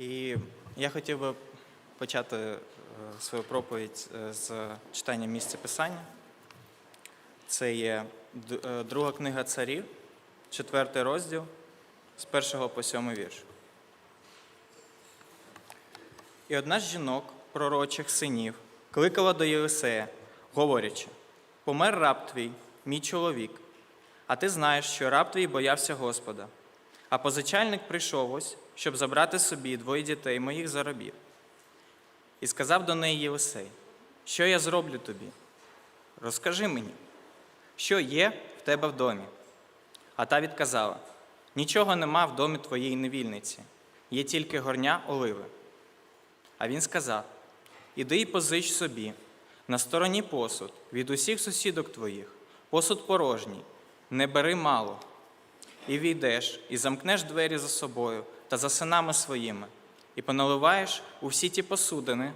І я хотів би почати е, свою проповідь е, з читання місця Писання. Це є е, друга книга царів, четвертий розділ з першого по сьомий вірш. І одна з жінок, пророчих синів, кликала до Єлисея, говорячи: Помер раб твій, мій чоловік, а ти знаєш, що раб твій боявся Господа. А позичальник прийшов ось, щоб забрати собі двоє дітей моїх за рабів. І сказав до неї Єлисей, що я зроблю тобі? Розкажи мені, що є в тебе в домі? А та відказала: Нічого нема в домі твоєї невільниці, є тільки горня оливи. А він сказав: Іди і позич собі на стороні посуд від усіх сусідок твоїх, посуд порожній, не бери мало. І війдеш, і замкнеш двері за собою та за синами своїми, і поналиваєш у всі ті посудини,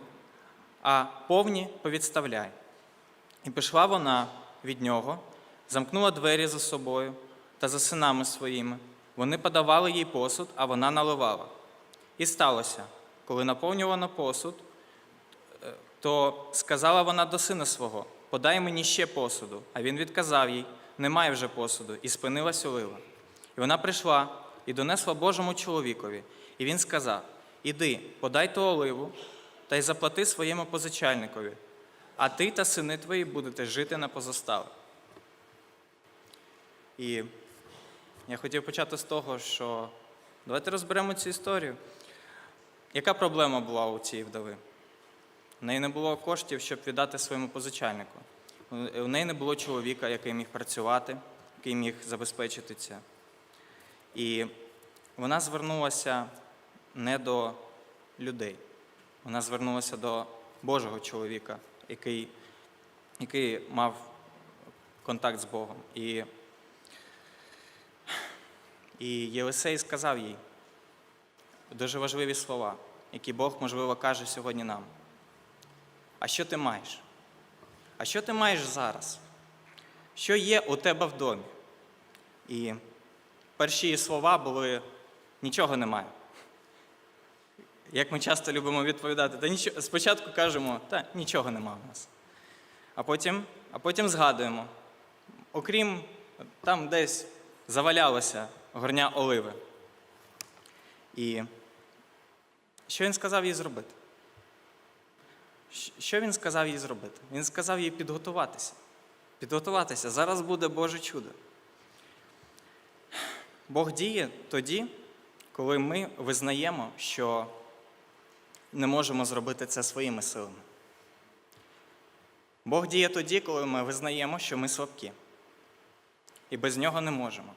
а повні повідставляй. І пішла вона від нього, замкнула двері за собою та за синами своїми. Вони подавали їй посуд, а вона наливала. І сталося, коли наповнювано посуд, е, то сказала вона до сина свого: Подай мені ще посуду. А він відказав їй: Немає вже посуду, і спинилась олива. І вона прийшла і донесла Божому чоловікові. І він сказав: Іди, подай ту оливу та й заплати своєму позичальникові, а ти та сини твої будете жити на позостави. І я хотів почати з того, що давайте розберемо цю історію. Яка проблема була у цієї вдови? У неї не було коштів, щоб віддати своєму позичальнику. У неї не було чоловіка, який міг працювати, який міг забезпечити це. І вона звернулася не до людей, вона звернулася до Божого чоловіка, який, який мав контакт з Богом. І, і Єлисей сказав їй дуже важливі слова, які Бог, можливо, каже сьогодні нам. А що ти маєш? А що ти маєш зараз? Що є у тебе в домі? І перші її слова були нічого немає. Як ми часто любимо відповідати, та нічого, спочатку кажемо, та нічого нема в нас. А потім, а потім згадуємо, окрім там десь завалялося горня оливи. І що він сказав їй зробити? Що він сказав їй зробити? Він сказав їй підготуватися. Підготуватися. Зараз буде Боже чудо. Бог діє тоді, коли ми визнаємо, що не можемо зробити це своїми силами. Бог діє тоді, коли ми визнаємо, що ми слабкі. І без нього не можемо.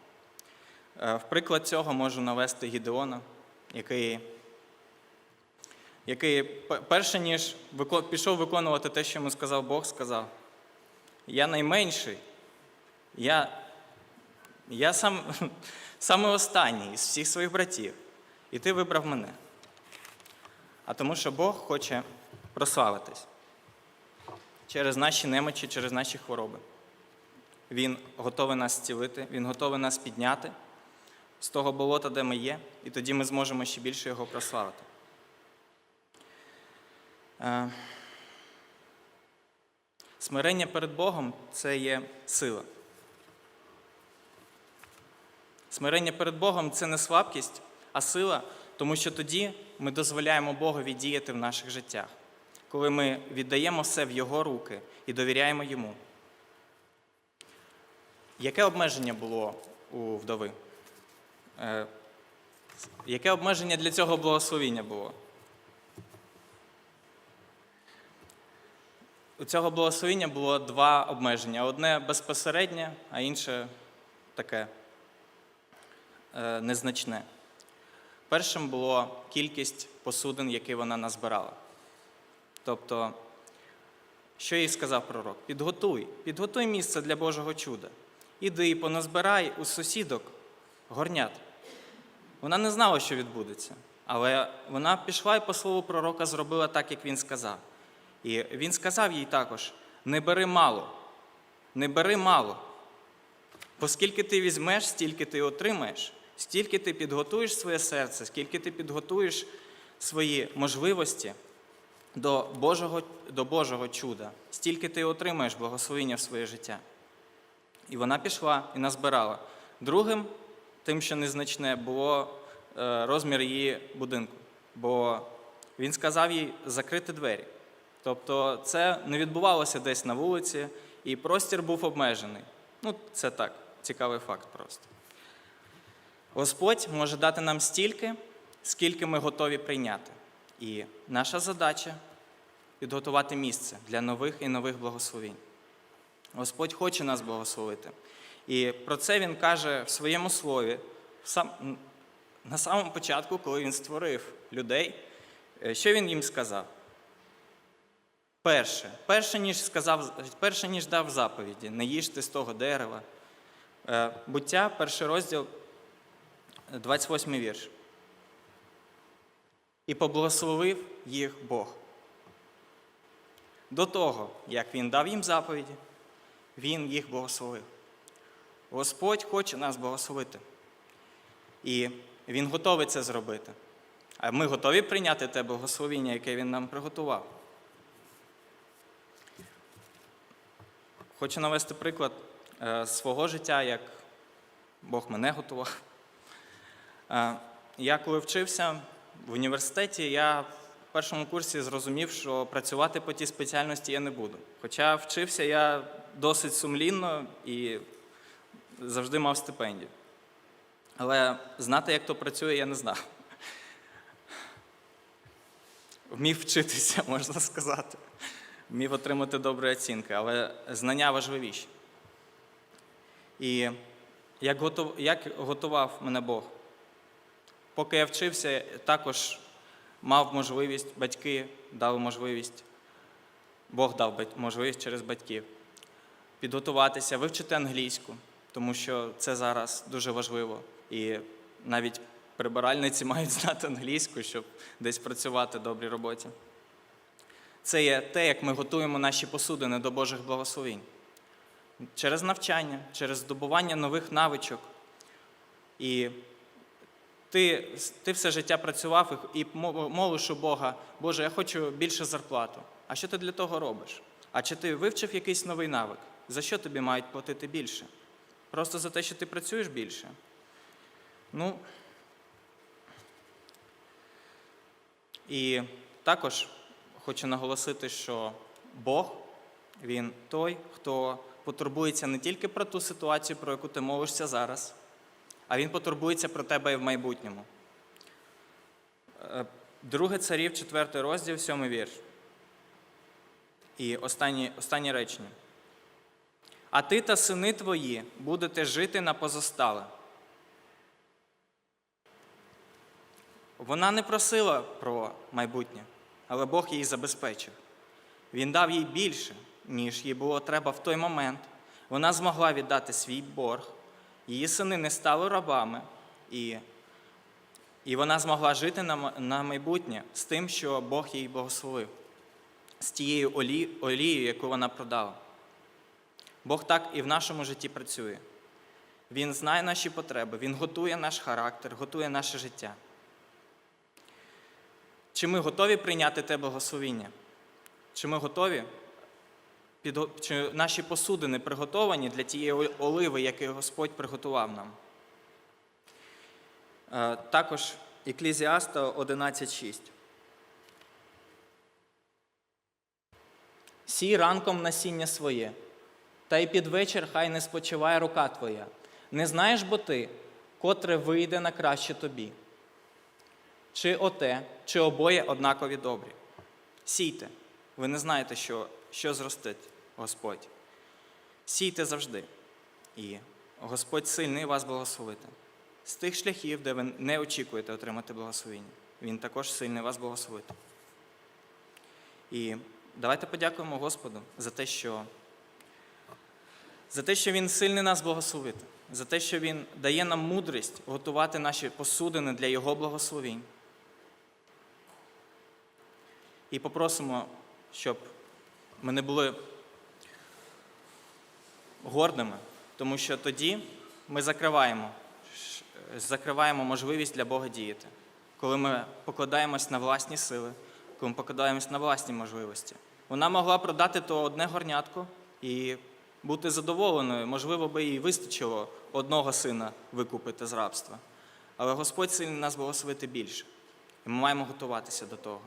Е, В приклад цього можу навести Гідеона, який, який перше ніж пішов виконувати те, що йому сказав Бог, сказав: Я найменший, я, я сам, саме останній із всіх своїх братів, і ти вибрав мене. А тому, що Бог хоче прославитись через наші немочі, через наші хвороби. Він готовий нас зцілити, Він готовий нас підняти з того болота, де ми є, і тоді ми зможемо ще більше його прославити. Е, Смирення перед Богом це є сила. Смирення перед Богом це не слабкість, а сила, тому що тоді ми дозволяємо Богові діяти в наших життях, коли ми віддаємо все в Його руки і довіряємо Йому. Яке обмеження було у вдови? Е, Яке обмеження для цього благословіння було? У цього благословіння було два обмеження: одне безпосереднє, а інше таке незначне. Першим було кількість посудин, які вона назбирала. Тобто, що їй сказав пророк? Підготуй, підготуй місце для Божого чуда. Іди і поназбирай у сусідок горнят. Вона не знала, що відбудеться, але вона пішла і по слову пророка зробила так, як він сказав. І він сказав їй також: не бери мало, не бери мало. Оскільки ти візьмеш, стільки ти отримаєш, стільки ти підготуєш своє серце, скільки ти підготуєш свої можливості до Божого, до Божого чуда, стільки ти отримаєш благословення в своє життя. І вона пішла і назбирала. Другим, тим, що незначне, було е, розмір її будинку. Бо він сказав їй закрити двері. Тобто це не відбувалося десь на вулиці, і простір був обмежений. Ну, це так, цікавий факт просто. Господь може дати нам стільки, скільки ми готові прийняти. І наша задача підготувати місце для нових і нових благословень. Господь хоче нас благословити. І про це Він каже в своєму слові на самому початку, коли він створив людей, е, що він їм сказав? Перше, перше, ніж сказав, перше, ніж дав заповіді, не їжте з того дерева. Е, Буття, перший розділ, 28 вірш. І поблагословив їх Бог. До того, як він дав їм заповіді, він їх благословив. Господь хоче нас благословити. І Він готовий це зробити. А ми готові прийняти те благословіння, яке Він нам приготував. Хочу навести приклад е, свого життя, як Бог мене готував. Е, Я коли вчився в університеті, я в першому курсі зрозумів, що працювати по тій спеціальності я не буду. Хоча вчився я досить сумлінно і завжди мав стипендію. Але знати, як то працює, я не знав. Вмів вчитися, можна сказати. Вмів отримати добрі оцінки, але знання важливіші. І як готував мене Бог? Поки я вчився, також мав можливість, батьки дали можливість, Бог дав можливість через батьків підготуватися, вивчити англійську, тому що це зараз дуже важливо. І навіть прибиральниці мають знати англійську, щоб десь працювати в добрій роботі. Це є те, як ми готуємо наші посудини до Божих благословень. Через навчання, через здобування нових навичок. І ти, ти все життя працював і молиш у Бога, Боже, я хочу більше зарплату. А що ти для того робиш? А чи ти вивчив якийсь новий навик? За що тобі мають платити більше? Просто за те, що ти працюєш більше? Ну. І також хочу наголосити, що Бог, Він той, хто потурбується не тільки про ту ситуацію, про яку ти молишся зараз, а Він потурбується про тебе і в майбутньому. Е, Друге царів, 4 розділ, 7 вірш. І останні, останні речення. А ти та сини твої будете жити на позостале. Вона не просила про майбутнє, але Бог їй забезпечив. Він дав їй більше, ніж їй було треба в той момент. Вона змогла віддати свій борг, її сини не стали рабами, і, і вона змогла жити на, на майбутнє з тим, що Бог їй благословив, з тією олі, олією, яку вона продала. Бог так і в нашому житті працює. Він знає наші потреби, Він готує наш характер, готує наше життя. Чи ми готові прийняти те благословіння? Чи ми готові? Чи наші посудини приготовані для тієї оливи, яку Господь приготував нам? Е, Також Еклізіаста 11.6. Сій ранком насіння своє, та й під вечір хай не спочиває рука твоя. Не знаєш бо ти, котре вийде на краще тобі. Чи оте, чи обоє однакові добрі. Сійте. Ви не знаєте, що, що зростить Господь. Сійте завжди. І Господь сильний вас благословити. З тих шляхів, де ви не очікуєте отримати благословення, Він також сильний вас благословити. І давайте подякуємо Господу за те, що, за те, що Він сильний нас благословити, за те, що Він дає нам мудрість готувати наші посудини для Його благословень. І попросимо, щоб ми не були гордими, тому що тоді ми закриваємо, закриваємо можливість для Бога діяти. коли ми покладаємось на власні сили, коли ми покладаємось на власні можливості. Вона могла продати то одне горнятко і бути задоволеною. Можливо, би їй вистачило одного сина викупити з рабства. Але Господь сильний нас благословити більше. І ми маємо готуватися до того.